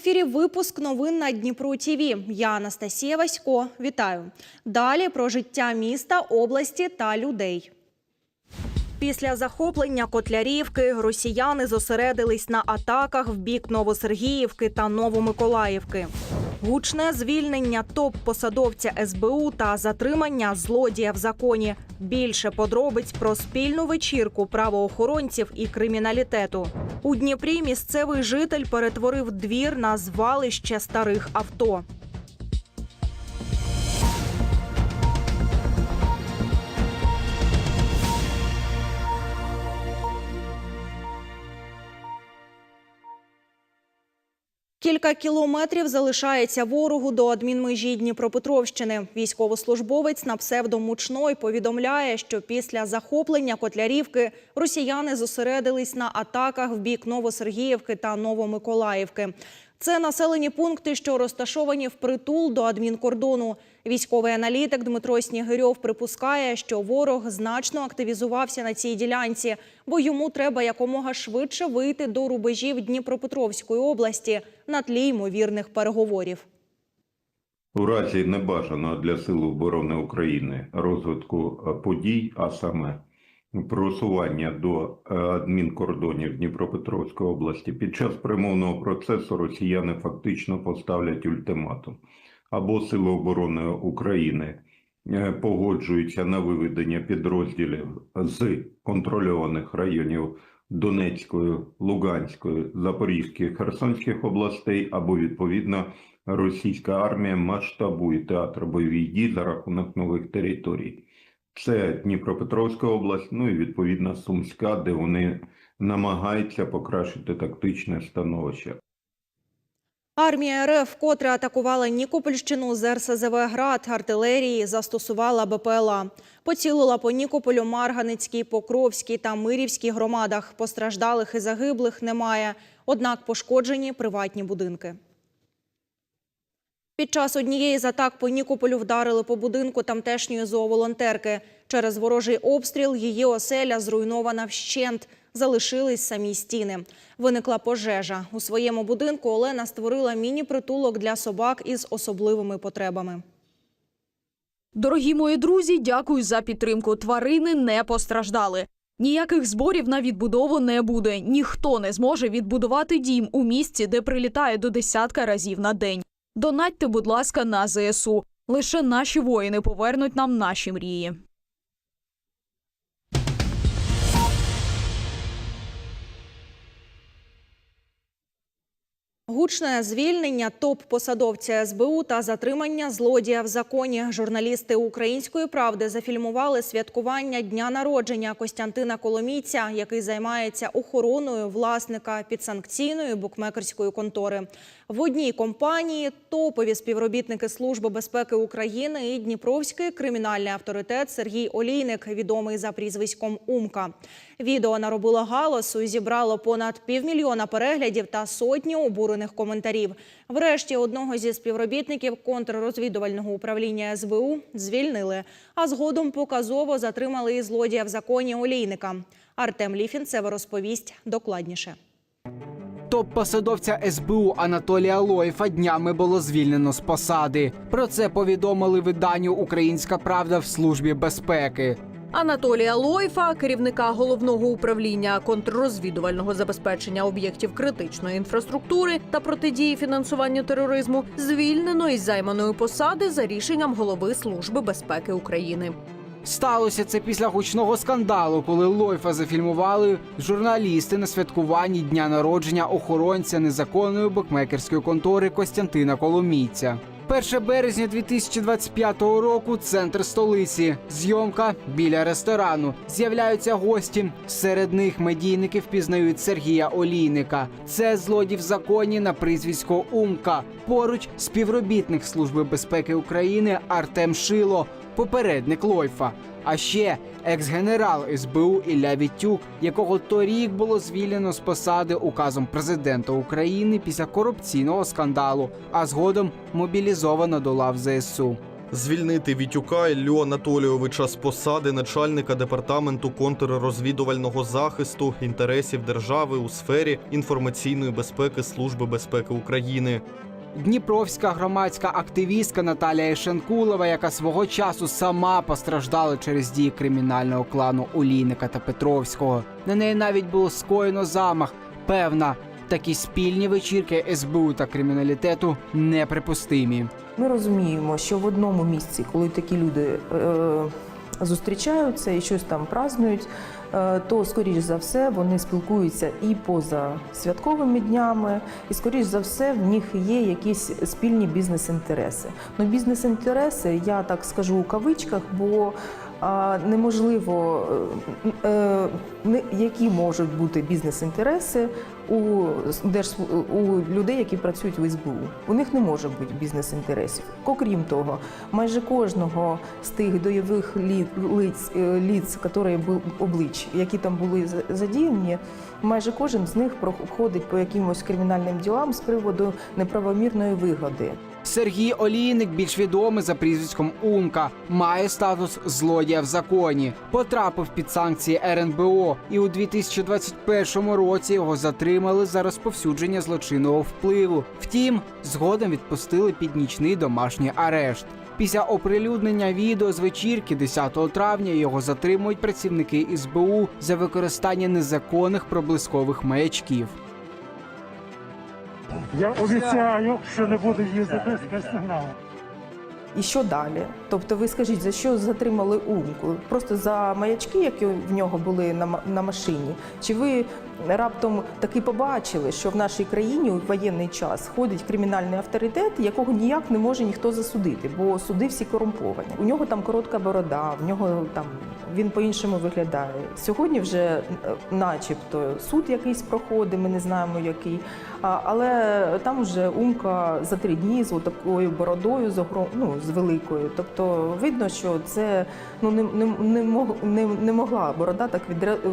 Ефірі випуск новин на Дніпру ТІВІ. Я Анастасія Васько. Вітаю. Далі про життя міста, області та людей. Після захоплення Котлярівки росіяни зосередились на атаках в бік Новосергіївки та Новомиколаївки. Гучне звільнення топ-посадовця СБУ та затримання злодія в законі. Більше подробиць про спільну вечірку правоохоронців і криміналітету. У Дніпрі місцевий житель перетворив двір на звалище старих авто. Кілька кілометрів залишається ворогу до адмінмежі Дніпропетровщини. Військовослужбовець на псевдомучной повідомляє, що після захоплення Котлярівки росіяни зосередились на атаках в бік Новосергіївки та Новомиколаївки. Це населені пункти, що розташовані впритул до адмінкордону. Військовий аналітик Дмитро Снігирьов припускає, що ворог значно активізувався на цій ділянці, бо йому треба якомога швидше вийти до рубежів Дніпропетровської області на тлі ймовірних переговорів. У разі небажаного для Сил оборони України розвитку е, подій, а саме просування до е, адмінкордонів Дніпропетровської області, під час перемовного процесу росіяни фактично поставлять ультиматум. Або Сили оборони України е, погоджуються на виведення підрозділів з контрольованих районів Донецької, Луганської, Запорізької, Херсонських областей, або відповідно російська армія масштабує театр бойових дій за рахунок нових територій. Це Дніпропетровська область, ну і відповідно Сумська, де вони намагаються покращити тактичне становище. Армія РФ, котре атакувала Нікопольщину з РСЗВ «Град» артилерії, застосувала БПЛА. Поцілила по Нікополю, Марганицькій, Покровській та Мирівській громадах. Постраждалих і загиблих немає, однак пошкоджені приватні будинки. Під час однієї з атак по Нікополю вдарили по будинку тамтешньої зооволонтерки. Через ворожий обстріл її оселя зруйнована вщент. Залишились самі стіни. Виникла пожежа. У своєму будинку Олена створила міні-притулок для собак із особливими потребами. Дорогі мої друзі, дякую за підтримку. Тварини не постраждали. Ніяких зборів на відбудову не буде. Ніхто не зможе відбудувати дім у місці, де прилітає до десятка разів на день. Донатьте, будь ласка, на ЗСУ. Лише наші воїни повернуть нам наші мрії. Гучне звільнення топ-посадовця СБУ та затримання злодія в законі. Журналісти Української правди зафільмували святкування дня народження Костянтина Коломійця, який займається охороною власника підсанкційної букмекерської контори. В одній компанії топові співробітники Служби безпеки України і Дніпровський кримінальний авторитет Сергій Олійник, відомий за прізвиськом Умка. Відео наробило галасу і зібрало понад півмільйона переглядів та сотні обурених коментарів. Врешті одного зі співробітників контррозвідувального управління СБУ звільнили, а згодом показово затримали і злодія в законі Олійника. Артем Ліфінцев розповість докладніше. Топ-посадовця СБУ Анатолія Лоєфа днями було звільнено з посади. Про це повідомили виданню Українська Правда в службі безпеки. Анатолія Лойфа, керівника головного управління контррозвідувального забезпечення об'єктів критичної інфраструктури та протидії фінансуванню тероризму, звільнено із займаної посади за рішенням голови Служби безпеки України. Сталося це після гучного скандалу, коли Лойфа зафільмували журналісти на святкуванні дня народження охоронця незаконної букмекерської контори Костянтина Коломійця. 1 березня 2025 року центр столиці. Зйомка біля ресторану. З'являються гості. Серед них медійники впізнають Сергія Олійника. Це злодій в законі на прізвисько Умка. Поруч співробітник Служби безпеки України Артем Шило, попередник Лойфа. А ще екс-генерал СБУ Ілля Вітюк, якого торік було звільнено з посади указом президента України після корупційного скандалу, а згодом мобілізовано до лав ЗСУ. Звільнити Вітюка Іллю Анатолійовича з посади начальника департаменту контррозвідувального захисту інтересів держави у сфері інформаційної безпеки Служби безпеки України. Дніпровська громадська активістка Наталія Шенкулова, яка свого часу сама постраждала через дії кримінального клану Олійника та Петровського. На неї навіть було скоєно замах. Певна, такі спільні вечірки СБУ та криміналітету неприпустимі. Ми розуміємо, що в одному місці, коли такі люди е, зустрічаються і щось там празднують, е, то скоріш за все вони спілкуються і поза святковими днями, і скоріш за все в них є якісь спільні бізнес-інтереси. Ну, бізнес-інтереси, я так скажу у кавичках, бо а, неможливо, е, е, які можуть бути бізнес-інтереси у, держ... у людей, які працюють в СБУ. У них не може бути бізнес-інтересів. Окрім того, майже кожного з тих дойових лиць, е, ліц, які були облич, які там були задіяні, майже кожен з них проходить по якимось кримінальним ділам з приводу неправомірної вигоди. Сергій Олійник, більш відомий за прізвиськом Умка, має статус злодія в законі. Потрапив під санкції РНБО, і у 2021 році його затримали за розповсюдження злочинного впливу. Втім, згодом відпустили під нічний домашній арешт. Після оприлюднення відео з вечірки 10 травня його затримують працівники СБУ за використання незаконних проблискових маячків. Я обіцяю, що не буду їздити з персоналом. І що далі? Тобто, ви скажіть, за що затримали умку? Просто за маячки, які в нього були на, на машині? Чи ви раптом таки побачили, що в нашій країні у воєнний час ходить кримінальний авторитет, якого ніяк не може ніхто засудити, бо суди всі корумповані. У нього там коротка борода, в нього там він по-іншому виглядає. Сьогодні вже е, начебто суд якийсь проходить, ми не знаємо який. Але там вже умка за три дні з такою бородою, з огром, ну, з великою. Тобто видно, що це ну не, не, не, мог, не, не могла борода так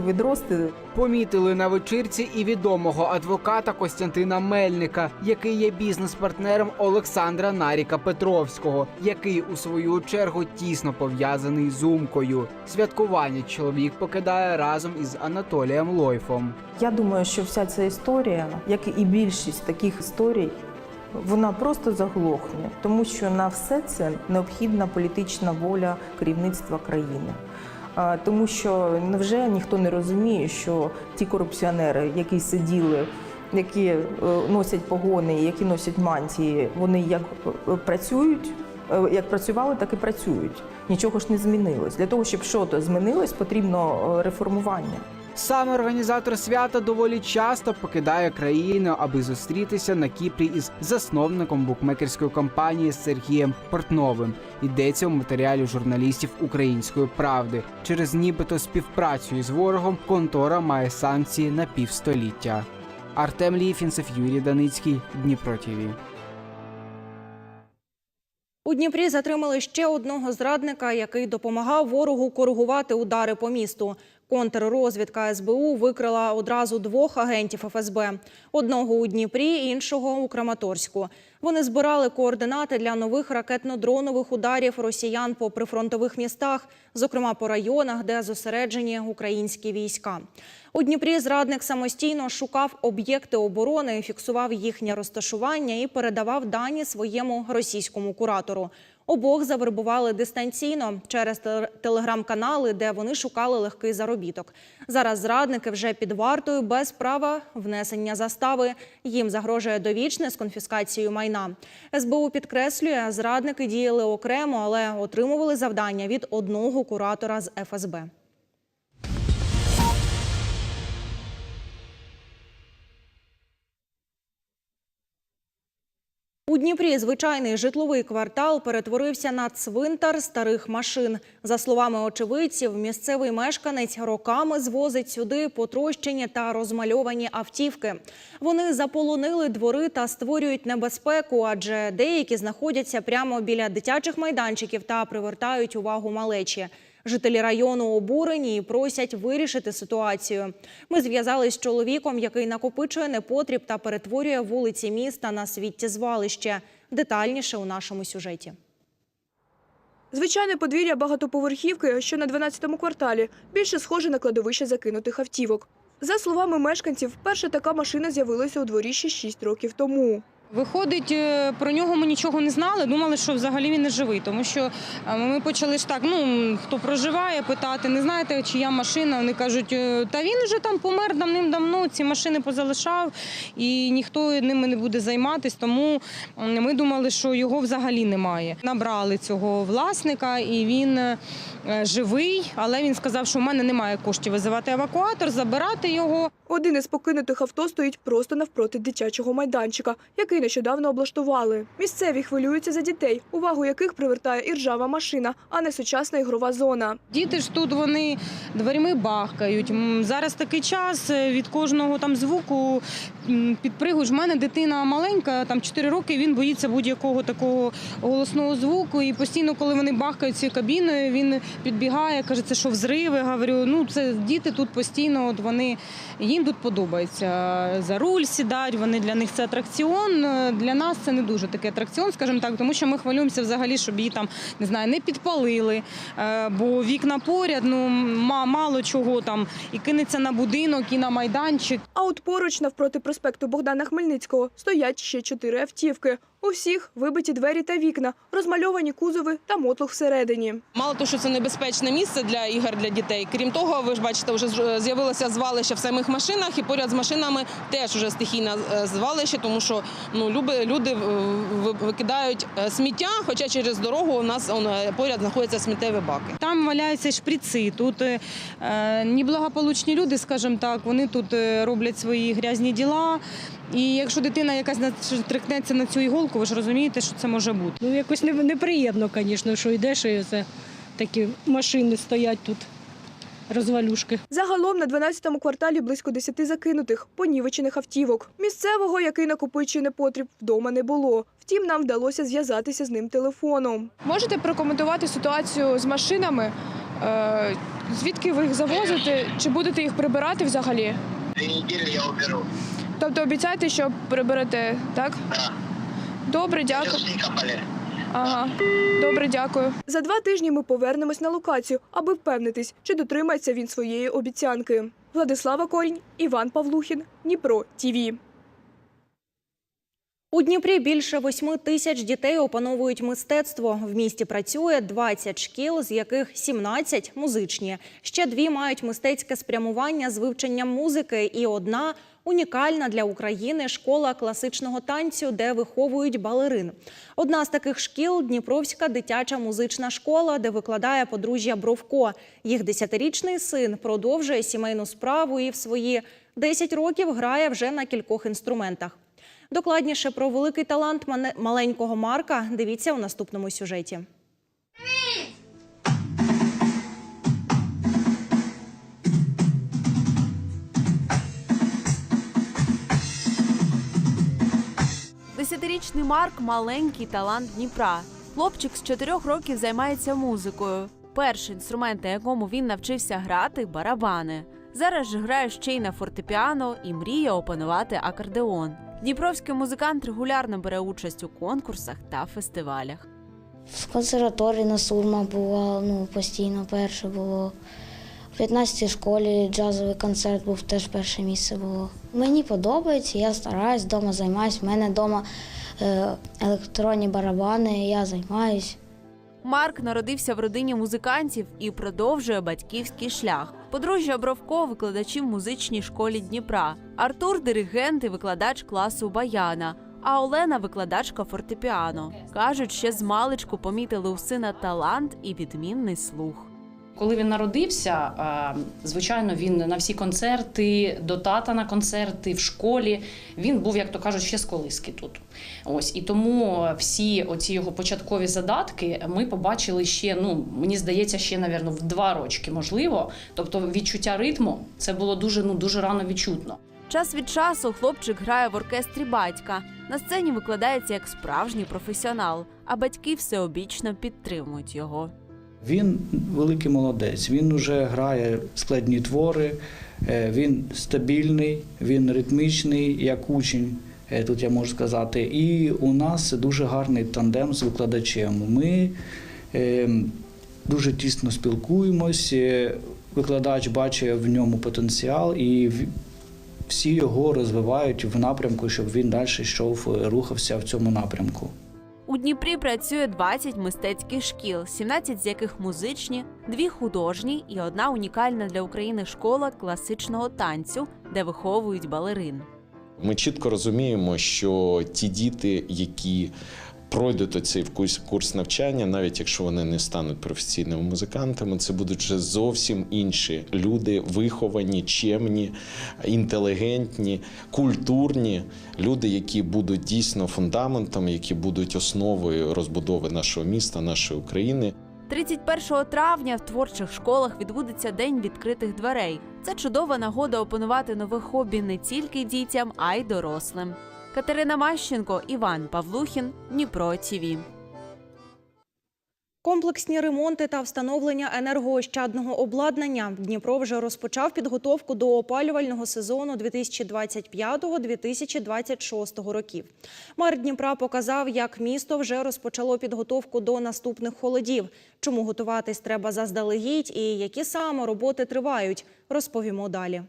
відрости. Помітили на вечірці і відомого адвоката Костянтина Мельника, який є бізнес-партнером Олександра Наріка Петровського, який у свою чергу тісно пов'язаний з Умкою. Святкування чоловік покидає разом із Анатолієм Лойфом. Я думаю, що вся ця історія, як і більшість таких історій, вона просто заглохне, тому що на все це необхідна політична воля керівництва країни. Тому що невже ніхто не розуміє, що ті корупціонери, які сиділи, які е, носять погони, які носять мантії, вони як е, працюють, е, як працювали, так і працюють. Нічого ж не змінилось. Для того, щоб щось змінилось, потрібно реформування. Саме організатор свята доволі часто покидає країну, аби зустрітися на Кіпрі із засновником букмекерської компанії Сергієм Портновим. Йдеться у матеріалі журналістів Української правди. Через нібито співпрацю із ворогом контора має санкції на півстоліття. Артем Ліфінцев, Юрій Даницький, Дніпро ТІВІ. У Дніпрі затримали ще одного зрадника, який допомагав ворогу коригувати удари по місту. Контррозвідка СБУ викрила одразу двох агентів ФСБ: одного у Дніпрі, іншого у Краматорську. Вони збирали координати для нових ракетно-дронових ударів росіян по прифронтових містах, зокрема по районах, де зосереджені українські війська. У Дніпрі зрадник самостійно шукав об'єкти оборони, фіксував їхнє розташування і передавав дані своєму російському куратору. Обох завербували дистанційно через теле- телеграм-канали, де вони шукали легкий заробіток. Зараз зрадники вже під вартою без права внесення застави. Їм загрожує довічне з конфіскацією майна. СБУ підкреслює, зрадники діяли окремо, але отримували завдання від одного куратора з ФСБ. Дніпрі звичайний житловий квартал перетворився на цвинтар старих машин. За словами очевидців, місцевий мешканець роками звозить сюди потрощені та розмальовані автівки. Вони заполонили двори та створюють небезпеку, адже деякі знаходяться прямо біля дитячих майданчиків та привертають увагу малечі. Жителі району обурені і просять вирішити ситуацію. Ми зв'язались з чоловіком, який накопичує непотріб та перетворює вулиці міста на світтєзвалище. Детальніше у нашому сюжеті. Звичайне подвір'я багатоповерхівки, що на 12-му кварталі, більше схоже на кладовище закинутих автівок. За словами мешканців, перша така машина з'явилася у дворі ще 6 років тому. Виходить, е, про нього ми нічого не знали, думали, що взагалі він не живий, тому що е, ми почали ж так, ну хто проживає, питати, не знаєте, чия машина. Вони кажуть, «Е, та він вже там помер давним-давно, ці машини позалишав, і ніхто ними не буде займатися. Тому ми думали, що його взагалі немає. Набрали цього власника, і він живий, але він сказав, що в мене немає коштів визивати евакуатор, забирати його. Один із покинутих авто стоїть просто навпроти дитячого майданчика, який нещодавно облаштували. Місцеві хвилюються за дітей, увагу яких привертає і ржава машина, а не сучасна ігрова зона. Діти ж тут вони дверми бахкають. Зараз такий час е, від кожного там звуку підпригуєш. У мене дитина маленька, там 4 роки. Він боїться будь-якого такого голосного звуку. І постійно, коли вони бахкають цією кабіною, він підбігає, каже, це що взриви. Говорю, ну це діти тут постійно. От вони тут подобається за руль сідають. Вони для них це атракціон. Для нас це не дуже такий атракціон, скажімо так, тому що ми хвилюємося взагалі, щоб її там не знаю, не підпалили. Е, бо вікна поряд, ну мало чого там і кинеться на будинок, і на майданчик. А от поруч навпроти проспекту Богдана Хмельницького стоять ще чотири автівки. У всіх вибиті двері та вікна, розмальовані кузови та мотлох всередині. Мало того, що це небезпечне місце для ігор для дітей. Крім того, ви ж бачите, вже з'явилося звалище в самих машинах, і поряд з машинами теж вже стихійне е, звалище, тому що ну люди е, викидають е, сміття, хоча через дорогу у нас он, е, поряд знаходяться сміттєві баки. Там валяються шприци. Тут е, е, неблагополучні люди, скажімо так, вони тут е, роблять свої грязні діла. І якщо дитина якась натрикнеться на цю іголку, ви ж розумієте, що це може бути. Ну, якось неприємно, звісно, що йдеш і це такі машини стоять тут, розвалюшки. Загалом на 12-му кварталі близько 10 закинутих, понівечених автівок. Місцевого, який накопичує непотріб, вдома не було. Втім, нам вдалося зв'язатися з ним телефоном. Можете прокоментувати ситуацію з машинами? Е, Звідки ви їх завозите? Чи будете їх прибирати взагалі? Две недели я уберу. Тобто обіцяєте, що приберете, так? Да. Добре, дякую. Ага, добре, дякую. За два тижні ми повернемось на локацію, аби впевнитись, чи дотримається він своєї обіцянки. Владислава Корінь, Іван Павлухін, Дніпро ТІВІ. У Дніпрі більше восьми тисяч дітей опановують мистецтво. В місті працює 20 шкіл, з яких 17 – музичні. Ще дві мають мистецьке спрямування з вивченням музики і одна – унікальна для України школа класичного танцю, де виховують балерин. Одна з таких шкіл – Дніпровська дитяча музична школа, де викладає подружжя Бровко. Їх десятирічний син продовжує сімейну справу і в свої 10 років грає вже на кількох інструментах. Докладніше про великий талант маленького Марка дивіться у наступному сюжеті. Десятирічний Марк маленький талант Дніпра. Хлопчик з чотирьох років займається музикою. Перший інструмент, на якому він навчився грати барабани. Зараз ж грає ще й на фортепіано і мріє опанувати акордеон. Дніпровський музикант регулярно бере участь у конкурсах та фестивалях. В консерваторії на сурма бувало, ну, постійно перше було. В 15-й школі джазовий концерт був теж перше місце було. Мені подобається, я стараюсь, вдома займаюсь. У мене вдома е, електронні барабани, я займаюсь. Марк народився в родині музикантів і продовжує батьківський шлях. Подружжя Бровко викладачі в музичній школі Дніпра. Артур диригент і викладач класу баяна. А Олена викладачка фортепіано. Кажуть, ще з маличку помітили у сина талант і відмінний слух. Коли він народився, звичайно, він на всі концерти, до тата на концерти в школі. Він був, як то кажуть, ще з колиски тут. Ось і тому всі оці його початкові задатки ми побачили ще. Ну мені здається, ще навірно, в два рочки, можливо. Тобто, відчуття ритму це було дуже ну дуже рано відчутно. Час від часу хлопчик грає в оркестрі батька. На сцені викладається як справжній професіонал, а батьки всеобічно підтримують його. Він великий молодець. Він вже грає складні твори, е, він стабільний, він ритмічний, як учень. е, Тут я можу сказати, і у нас дуже гарний тандем з викладачем. Ми Е, Дуже тісно спілкуємось. Викладач бачить в ньому потенціал і всі його розвивають в напрямку, щоб він далі йшов, рухався в цьому напрямку. У Дніпрі працює 20 мистецьких шкіл, 17 з яких музичні, дві художні і одна унікальна для України школа класичного танцю, де виховують балерин. Ми чітко розуміємо, що ті діти, які пройдуть оцей курс, курс навчання, навіть якщо вони не стануть професійними музикантами, це будуть вже зовсім інші люди, виховані, чемні, інтелігентні, культурні люди, які будуть дійсно фундаментом, які будуть основою розбудови нашого міста, нашої України. 31 травня в творчих школах відбудеться день відкритих дверей. Це чудова нагода опанувати нове хобі не тільки дітям, а й дорослим. Катерина Мащенко, Іван Павлухін, Дніпро ТІВІ. Комплексні ремонти та встановлення енергоощадного обладнання. Дніпро вже розпочав підготовку до опалювального сезону 2025-2026 років. Мер Дніпра показав, як місто вже розпочало підготовку до наступних холодів. Чому готуватись треба заздалегідь і які саме роботи тривають, розповімо далі.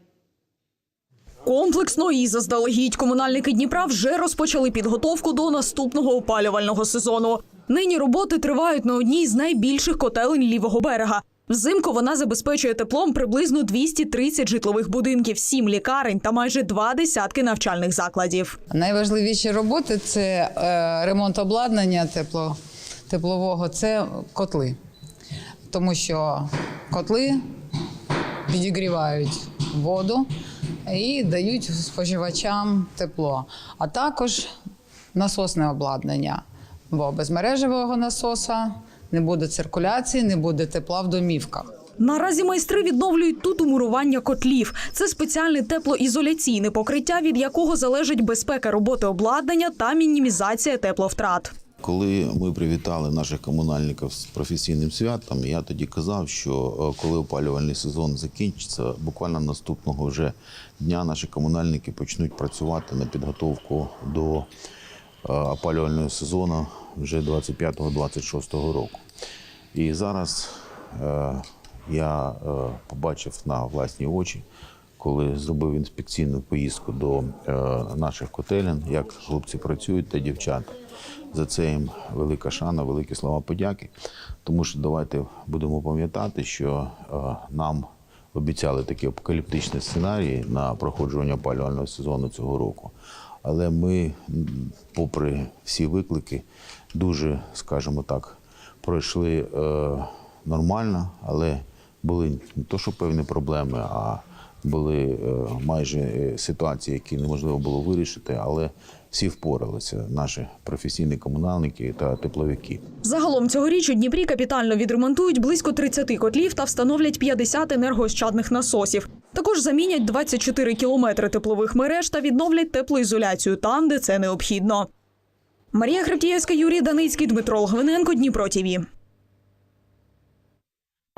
Комплексно і заздалегідь комунальники Дніпра вже розпочали підготовку до наступного опалювального сезону. Нині роботи тривають на одній з найбільших котелень лівого берега. Взимку вона забезпечує теплом приблизно 230 житлових будинків, сім лікарень та майже два десятки навчальних закладів. Найважливіші роботи це е, ремонт обладнання тепло, теплового, це котли. Тому що котли підігрівають воду і дають споживачам тепло. А також насосне обладнання, бо без мережевого насоса не буде циркуляції, не буде тепла в домівках. Наразі майстри відновлюють тут умурування котлів. Це спеціальне теплоізоляційне покриття, від якого залежить безпека роботи обладнання та мінімізація тепловтрат. Коли ми привітали наших комунальників з професійним святом, я тоді казав, що е, коли опалювальний сезон закінчиться, буквально наступного вже дня наші комунальники почнуть працювати на підготовку до е, опалювального сезону вже 25-26 року. І зараз е, я побачив на власні очі, коли зробив інспекційну поїздку до наших котелень, як хлопці працюють та дівчата. За це їм велика шана, великі слова подяки. Тому що давайте будемо пам'ятати, що е, нам обіцяли такі апокаліптичні сценарії на проходження опалювального сезону цього року. Але ми, попри всі виклики, дуже, скажімо так, пройшли е, нормально, але були не то, що певні проблеми, а були е, майже ситуації, які неможливо було вирішити, але всі впоралися, наші професійні комунальники та тепловики. Загалом цьогоріч у Дніпрі капітально відремонтують близько 30 котлів та встановлять 50 енергоощадних насосів. Також замінять 24 кілометри теплових мереж та відновлять теплоізоляцію там, де це необхідно. Марія Хребтієвська, Юрій Даницький, Дмитро Лгвиненко, Дніпро ТІВІ.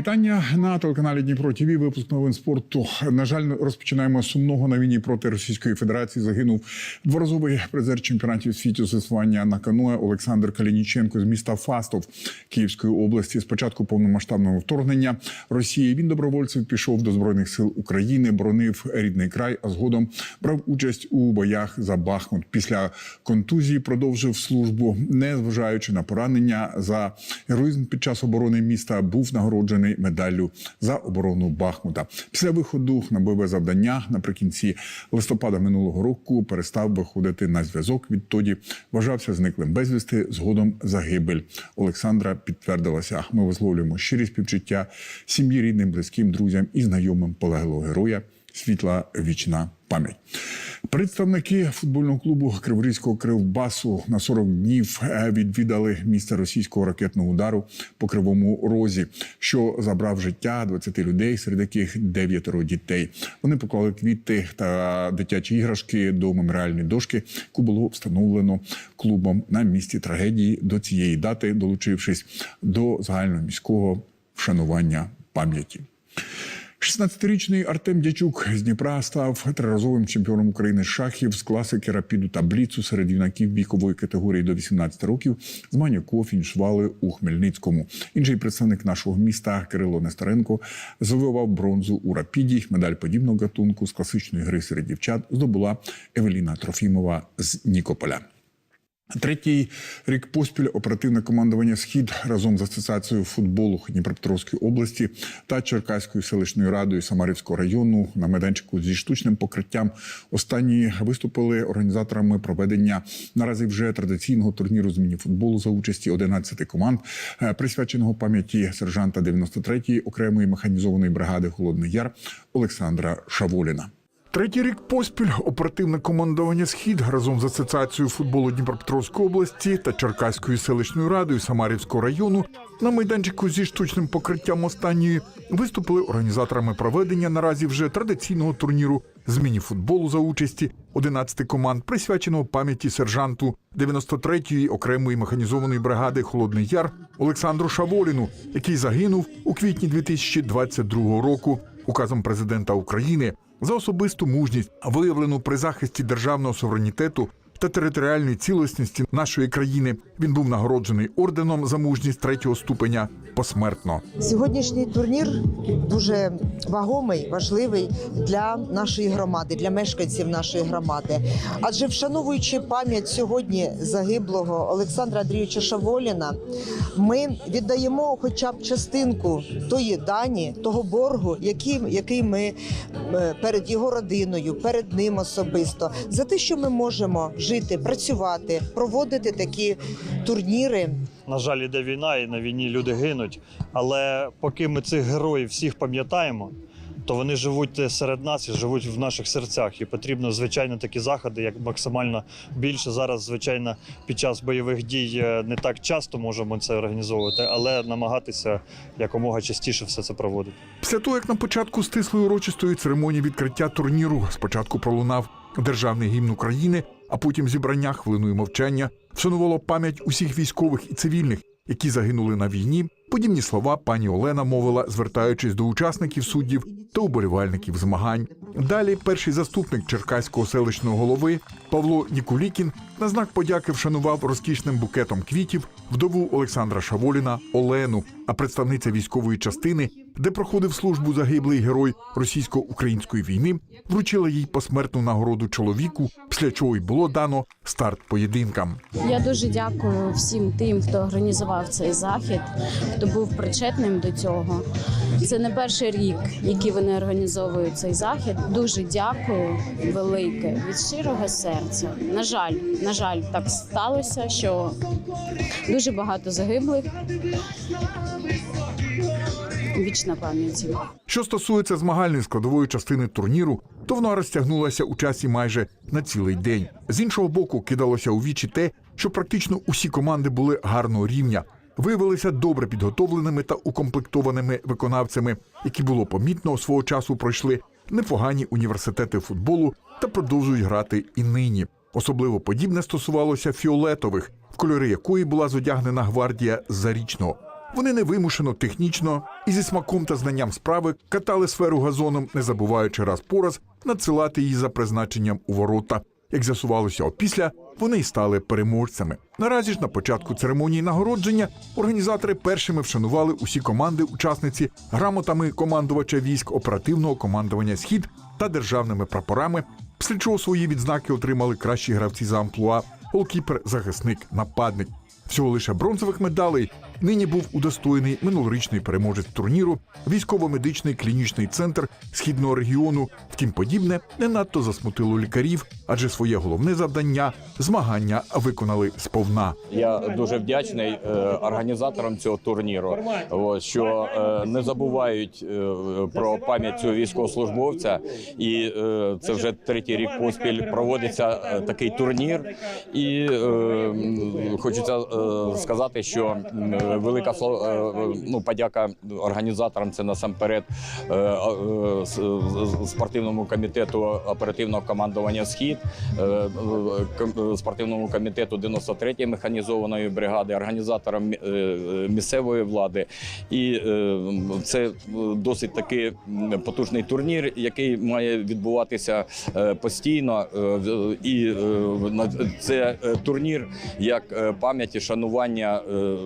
Вітання на телеканалі Дніпро ТВ. Випуск новин спорту. На жаль, розпочинаємо сумного на війні проти Російської Федерації. Загинув дворазовий призер чемпіонатів світу з на каное Олександр Калініченко з міста Фастов Київської області. З початку повномасштабного вторгнення Росії він добровольцем пішов до збройних сил України, боронив рідний край, а згодом брав участь у боях за Бахмут. Після контузії продовжив службу, не зважаючи на поранення за героїзм під час оборони міста. Був нагороджений медаллю за оборону Бахмута. Після виходу на бойове завдання наприкінці листопада минулого року перестав виходити на зв'язок. Відтоді вважався зниклим безвісти. Згодом загибель Олександра підтвердилася. Ми висловлюємо щирі співчуття сім'ї, рідним, близьким, друзям і знайомим полеглого героя. Світла вічна пам'ять. Представники футбольного клубу Криворізького Кривбасу на 40 днів е, відвідали місце російського ракетного удару по кривому розі, що забрав життя 20 людей, серед яких дев'ятеро дітей. Вони поклали квіти та дитячі іграшки до меморіальної дошки, яку було встановлено клубом на місці трагедії до цієї дати, долучившись до загальноміського вшанування пам'яті. 16-річний Артем Дячук з Дніпра став триразовим чемпіоном України з шахів з класики рапіду та бліцу серед юнаків вікової категорії до 18 років. Змагання фінішували у Хмельницькому. Інший представник нашого міста Кирило Нестеренко завоював бронзу у рапіді. Медаль подібного гатунку з класичної гри серед дівчат здобула Евеліна Трофімова з Нікополя. Третій рік поспіль оперативне командування Схід разом з асоціацією футболу Дніпропетровської області та Черкаською селищною радою Самарівського району на майданчику зі штучним покриттям. Останні виступили організаторами проведення наразі вже традиційного турніру з міні-футболу за участі 11 команд, е, присвяченого пам'яті сержанта 93-ї окремої механізованої бригади Холодний Яр Олександра Шаволіна. Третій рік поспіль оперативне командування Схід разом з асоціацією футболу Дніпропетровської області та Черкаською селищною радою Самарівського району на майданчику зі штучним покриттям останньої виступили організаторами проведення наразі вже традиційного турніру з міні-футболу за участі 11 команд, присвяченого пам'яті сержанту 93-ї окремої механізованої бригади Холодний Яр Олександру Шаволіну, який загинув у квітні 2022 року указом президента України за особисту мужність, виявлену при захисті державного суверенітету та територіальної цілісності нашої країни. Він був нагороджений орденом за мужність третього ступеня посмертно. Сьогоднішній турнір дуже вагомий, важливий для нашої громади, для мешканців нашої громади. Адже вшановуючи пам'ять сьогодні загиблого Олександра Андрійовича Шаволіна, ми віддаємо хоча б частинку тої дані, того боргу, який, який ми е, перед його родиною, перед ним особисто, за те, що ми можемо жити, працювати, проводити такі турніри. На жаль, іде війна, і на війні люди гинуть. Але поки ми цих героїв всіх пам'ятаємо, то вони живуть серед нас і живуть в наших серцях. І потрібно, звичайно, такі заходи, як максимально більше. Зараз, звичайно, під час бойових дій е, не так часто можемо це організовувати, але намагатися якомога частіше все це проводити. Після того, як на початку стислої урочистої церемонії відкриття турніру спочатку пролунав державний гімн України, а потім зібрання хвилиною мовчання вшанувало пам'ять усіх військових і цивільних, які загинули на війні. Подібні слова пані Олена мовила, звертаючись до учасників суддів та уболівальників змагань. Далі перший заступник Черкаського селищного голови Павло Нікулікін на знак подяки вшанував розкішним букетом квітів вдову Олександра Шаволіна Олену, а представниця військової частини, де проходив службу загиблий герой російсько-української війни, вручила їй посмертну нагороду чоловіку, після чого й було дано старт поєдинкам. Я дуже дякую всім тим, хто організував цей захід, хто був причетним до цього. Це не перший рік, який вони організовують цей захід. Дуже дякую велике від щирого серця. На жаль, на жаль, так сталося, що дуже багато загиблих. Вічна пам'ять. їм. Що стосується змагальної складової частини турніру, то вона розтягнулася у часі майже на цілий день. З іншого боку, кидалося у вічі те, що практично усі команди були гарного рівня, виявилися добре підготовленими та укомплектованими виконавцями, які було помітно свого часу пройшли непогані університети футболу та продовжують грати і нині. Особливо подібне стосувалося фіолетових, в кольори якої була зодягнена гвардія зарічного. Вони невимушено, технічно і зі смаком та знанням справи катали сферу газоном, не забуваючи раз по раз надсилати її за призначенням у ворота. Як з'ясувалося опісля, вони й стали переможцями. Наразі ж на початку церемонії нагородження організатори першими вшанували усі команди, учасниці грамотами командувача військ оперативного командування Схід та державними прапорами. Після чого свої відзнаки отримали кращі гравці за амплуа, голкіпер, захисник, нападник. Всього лише бронзових медалей нині був удостоєний минулорічний переможець турніру, військово-медичний клінічний центр східного регіону. Втім, подібне не надто засмутило лікарів, адже своє головне завдання змагання виконали сповна. Я дуже вдячний е, організаторам цього турніру, от, що е, не забувають е, про пам'ять цього військовослужбовця. І е, це вже третій рік поспіль проводиться е, такий турнір. І е, хочеться е, сказати, що м, велика сло- е, ну, подяка організаторам. Це насамперед е, е, спортивному комітету оперативного командування Схід, е, е, спортивному комітету 93-ї механізованої бригади, організаторам е, е, місцевої влади. І е, це е, досить такий потужний турнір, який має відбуватися е, постійно. Е, І е, це е, турнір як е, пам'яті шанування е,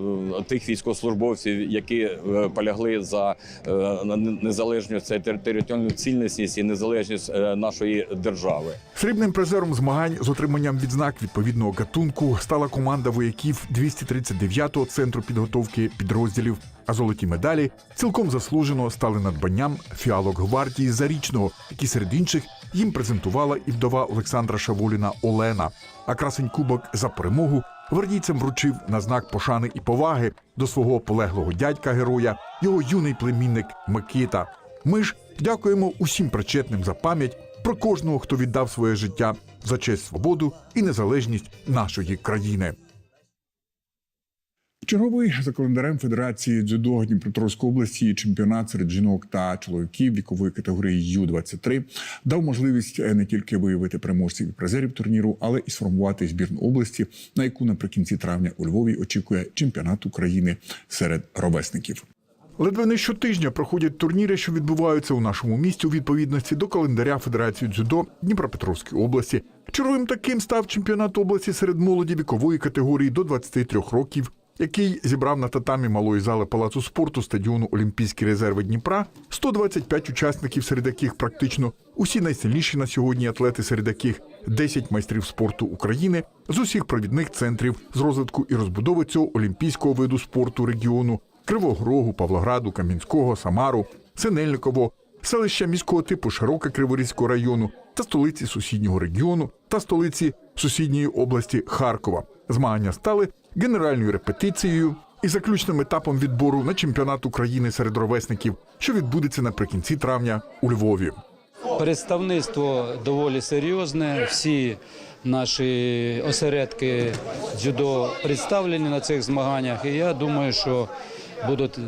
тих військовослужбовців, які е, полягли за е, незалежність, територіальну цілісність і незалежність е, нашої держави. Срібним призером змагань з отриманням відзнак відповідного гатунку стала команда вояків 239-го центру підготовки підрозділів. А золоті медалі цілком заслужено стали надбанням фіалок гвардії Зарічного, які серед інших їм презентувала і вдова Олександра Шавуліна Олена. А красень кубок за перемогу гвардійцям вручив на знак пошани і поваги до свого полеглого дядька героя, його юний племінник Микита. Ми ж дякуємо усім причетним за пам'ять про кожного, хто віддав своє життя за честь, свободу і незалежність нашої країни. Черговий за календарем Федерації дзюдо Дніпропетровської області чемпіонат серед жінок та чоловіків вікової категорії Ю-23 дав можливість е, не тільки виявити переможців і призерів турніру, але і сформувати збірну області, на яку наприкінці травня у Львові очікує чемпіонат України серед ровесників. Ледве не щотижня проходять турніри, що відбуваються у нашому місті у відповідності до календаря Федерації дзюдо Дніпропетровської області. Черговим таким став чемпіонат області серед молоді вікової категорії до 23 років, який зібрав на татамі малої зали палацу спорту стадіону Олімпійські резерви Дніпра 125 учасників, серед яких практично усі найсильніші на сьогодні атлети, серед яких 10 майстрів спорту України з усіх провідних центрів з розвитку і розбудови цього олімпійського виду спорту регіону Кривого Рогу, Павлограду, Кам'янського, Самару, Синельниково, селища міського типу Широке Криворізького району та столиці сусіднього регіону та столиці сусідньої області Харкова. Змагання стали генеральною репетицією і заключним етапом відбору на чемпіонат України серед ровесників, що відбудеться наприкінці травня у Львові. Представництво доволі серйозне. Всі наші осередки дзюдо представлені на цих змаганнях. І я думаю, що будуть е,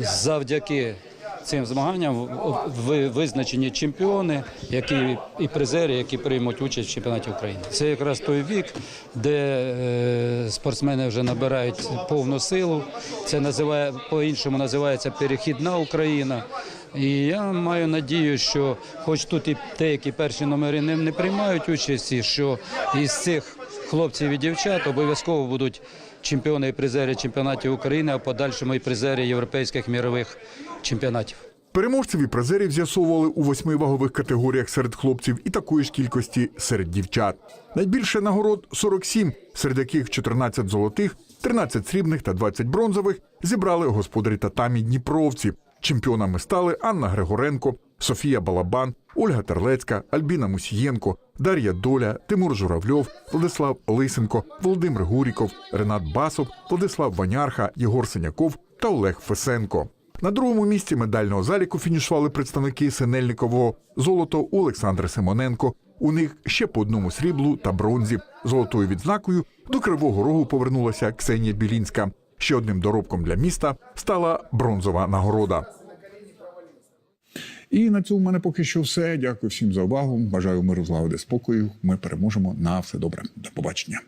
завдяки цим змаганням ви- визначені чемпіони, які і призери, які приймуть участь в чемпіонаті України. Це якраз той вік, де е, спортсмени вже набирають повну силу. Це називає по-іншому називається перехідна Україна. І я маю надію, що хоч тут і деякі перші номери не приймають участі, що із цих хлопців і дівчат обов'язково будуть чемпіони і призери чемпіонатів України, а в подальшому і призери європейських мірових чемпіонатів. Переможців і призерів з'ясовували у восьми вагових категоріях серед хлопців і такої ж кількості серед дівчат. Найбільше нагород 47, серед яких 14 золотих, 13 срібних та 20 бронзових зібрали господарі татамі Дніпровці. Чемпіонами стали Анна Григоренко, Софія Балабан, Ольга Терлецька, Альбіна Мусієнко, Дар'я Доля, Тимур Журавльов, Владислав Лисенко, Володимир Гуріков, Ренат Басов, Владислав Ванярха, Єгор Синяков та Олег Фесенко. На другому місці медального заліку фінішували представники Синельникового золото у Олександра Симоненко. У них ще по одному сріблу та бронзі. Золотою відзнакою до Кривого Рогу повернулася Ксенія Білінська. Ще одним доробком для міста стала бронзова нагорода. І на цьому в мене поки що все. Дякую всім за увагу. Бажаю миру, злагоди, спокою. Ми переможемо на все добре. До побачення.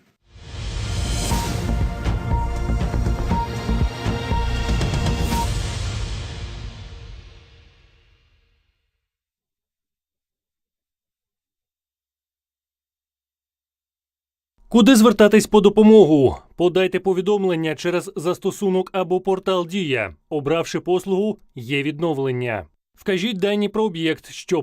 Куди звертатись по допомогу? Подайте повідомлення через застосунок або портал Дія. Обравши послугу, є відновлення. Вкажіть дані про об'єкт, що